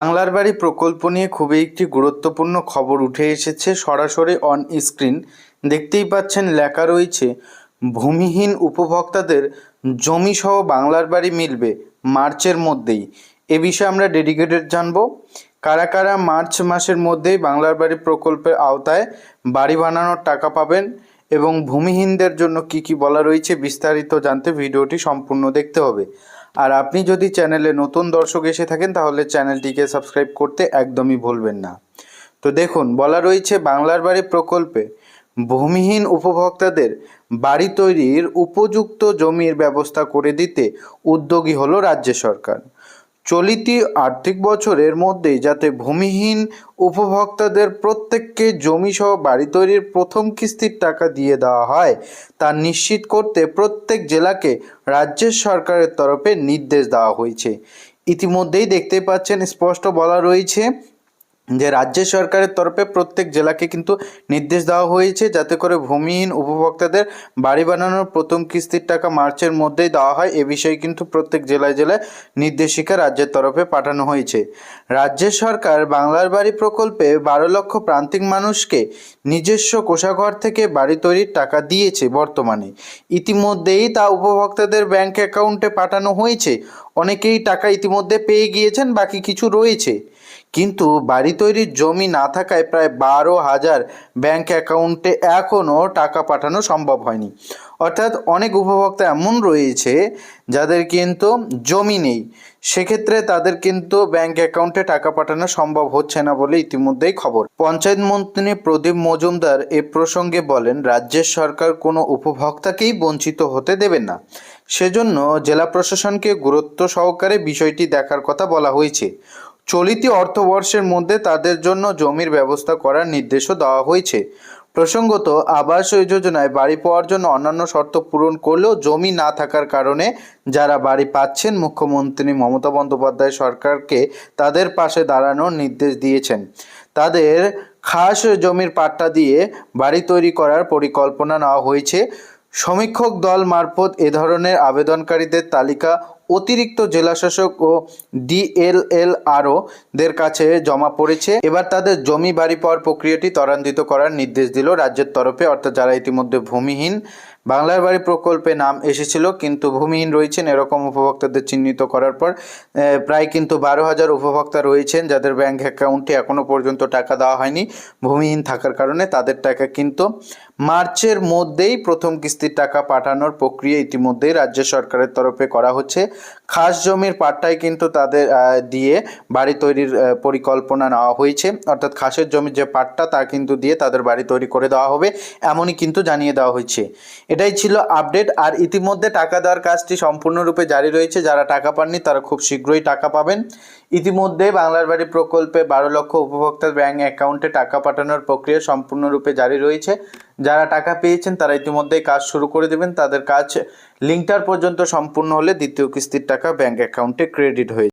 বাংলার বাড়ি প্রকল্প নিয়ে খুবই একটি গুরুত্বপূর্ণ খবর উঠে এসেছে সরাসরি অন স্ক্রিন দেখতেই পাচ্ছেন, লেখা রয়েছে, ভূমিহীন উপভোক্তাদের জমিসহ বাংলার বাড়ি মিলবে মার্চের মধ্যেই। এ বিষয়ে আমরা ডেডিকেটেড জানব। কারা কারা মার্চ মাসের মধ্যেই বাংলার বাড়ি প্রকল্পের আওতায় বাড়ি বানানোর টাকা পাবেন? এবং ভূমিহীনদের জন্য কি কি বলা রয়েছে বিস্তারিত জানতে ভিডিওটি সম্পূর্ণ দেখতে হবে। আর আপনি যদি চ্যানেলে নতুন দর্শক এসে থাকেন, তাহলে চ্যানেলটিকে সাবস্ক্রাইব করতে একদমই ভুলবেন না। তো দেখুন, বলা রয়েছে বাংলার বাড়ি প্রকল্পে ভূমিহীন উপভোক্তাদের বাড়ি তৈরির উপযুক্ত জমির ব্যবস্থা করে দিতে উদ্যোগী হলো রাজ্য সরকার। চলিতি আর্থিক বছরের মধ্যে যাতে ভূমিহীন উপভোক্তাদের প্রত্যেককে জমিসহ বাড়ি তৈরির প্রথম কিস্তির টাকা দিয়ে দেওয়া হয়, তা নিশ্চিত করতে প্রত্যেক জেলাকে রাজ্যের সরকারের তরফে নির্দেশ দেওয়া হয়েছে। ইতিমধ্যেই দেখতে পাচ্ছেন, স্পষ্ট বলা রয়েছে যে রাজ্য সরকারের তরফে প্রত্যেক জেলাকে কিন্তু নির্দেশ দেওয়া হয়েছে যাতে করে ভূমিহীন উপভোক্তাদের বাড়ি বানানোর প্রথম কিস্তির টাকা মার্চের মধ্যেই দেওয়া হয়। এ বিষয়ে কিন্তু প্রত্যেক জেলায় জেলায় নির্দেশিকা রাজ্যের তরফে পাঠানো হয়েছে। রাজ্য সরকার বাংলার বাড়ি প্রকল্পে বারো লক্ষ প্রান্তিক মানুষকে নিজস্ব কোষাঘর থেকে বাড়ি তৈরির টাকা দিয়েছে বর্তমানে। ইতিমধ্যেই তা উপভোক্তাদের ব্যাংক অ্যাকাউন্টে পাঠানো হয়েছে। অনেকেই টাকা ইতিমধ্যে পেয়ে গিয়েছেন, বাকি কিছু রয়েছে। কিন্তু বাড়ি তৈরির জমি না থাকায় প্রায় বারো হাজার ব্যাংক অ্যাকাউন্টে এখনও টাকা পাঠানো সম্ভব হয়নি। অর্থাৎ অনেক উপভোক্তা এমন রয়েছে যাদের কিন্তু জমি নেই। সেক্ষেত্রে তাদের কিন্তু ব্যাংক অ্যাকাউন্টে টাকা পাঠানো সম্ভব হচ্ছে না বলে ইতিমধ্যেই খবর। পঞ্চায়েত মন্ত্রী প্রদীপ মজুমদার এ প্রসঙ্গে বলেন, রাজ্যের সরকার কোনো উপভোক্তাকেই বঞ্চিত হতে দেবেন না। সেজন্য জেলা প্রশাসনকে গুরুত্ব সহকারে বিষয়টি দেখার কথা বলা হয়েছে। চলিতি অর্থবর্ষের মধ্যে তাদের জন্য জমির ব্যবস্থা করার নির্দেশও দেওয়া হয়েছে। প্রসঙ্গত, আবাস যোজনায় বাড়ি পাওয়ার জন্য অন্যান্য শর্ত পূরণ করলেও জমি না থাকার কারণে যারা বাড়ি পাচ্ছেন, মুখ্যমন্ত্রী মমতা বন্দ্যোপাধ্যায় সরকারকে তাদের পাশে দাঁড়ানোর নির্দেশ দিয়েছেন। তাদের খাস জমির পাট্টা দিয়ে বাড়ি তৈরি করার পরিকল্পনা নেওয়া হয়েছে। সমীক্ষক দল মারফত এ ধরনের আবেদনকারীদের তালিকা অতিরিক্ত জেলাশাসক ও ডিএলএলআরও দের কাছে জমা পড়েছে। এবার তাদের জমি বাড়ি পাওয়ার প্রক্রিয়াটি ত্বরান্বিত করার নির্দেশ দিল রাজ্যের তরফে, অর্থাৎ যারা ইতিমধ্যে ভূমিহীন বাংলার বাড়ি প্রকল্পে নাম এসেছিল, কিন্তু ভূমিহীন রয়েছেন এরকম উপভোক্তাদের চিহ্নিত করার পর প্রায় কিন্তু বারো হাজার উপভোক্তা রয়েছেন যাদের ব্যাংক অ্যাকাউন্টে এখনও পর্যন্ত টাকা দেওয়া হয়নি। ভূমিহীন থাকার কারণে তাদের টাকা কিন্তু মার্চের মধ্যেই প্রথম কিস্তির টাকা পাঠানোর প্রক্রিয়া ইতিমধ্যেই রাজ্য সরকারের তরফে করা হচ্ছে। খাস জমির পাট্টায় কিন্তু তাদের দিয়ে বাড়ি তৈরির পরিকল্পনা নেওয়া হয়েছে। অর্থাৎ খাসের জমির যে পাট্টা তা কিন্তু দিয়ে তাদের বাড়ি তৈরি করে দেওয়া হবে, এমনই কিন্তু জানিয়ে দেওয়া হয়েছে। এটাই ছিল আপডেট আর ইতিমধ্যে টাকা দেওয়ার কাজটি সম্পূর্ণরূপে জারি রয়েছে। যারা টাকা পাননি, তারা খুব শীঘ্রই টাকা পাবেন। ইতিমধ্যে বাংলার বাড়ি প্রকল্পে বারো লক্ষ উপভোক্তার ব্যাঙ্ক অ্যাকাউন্টে টাকা পাঠানোর প্রক্রিয়া সম্পূর্ণরূপে জারি রয়েছে। যারা টাকা পেয়েছেন, তারা ইতিমধ্যেই কাজ শুরু করে দেবেন। তাদের কাজ লিঙ্কটার পর্যন্ত সম্পূর্ণ হলে দ্বিতীয় কিস্তির টাকা ব্যাঙ্ক অ্যাকাউন্টে ক্রেডিট হয়ে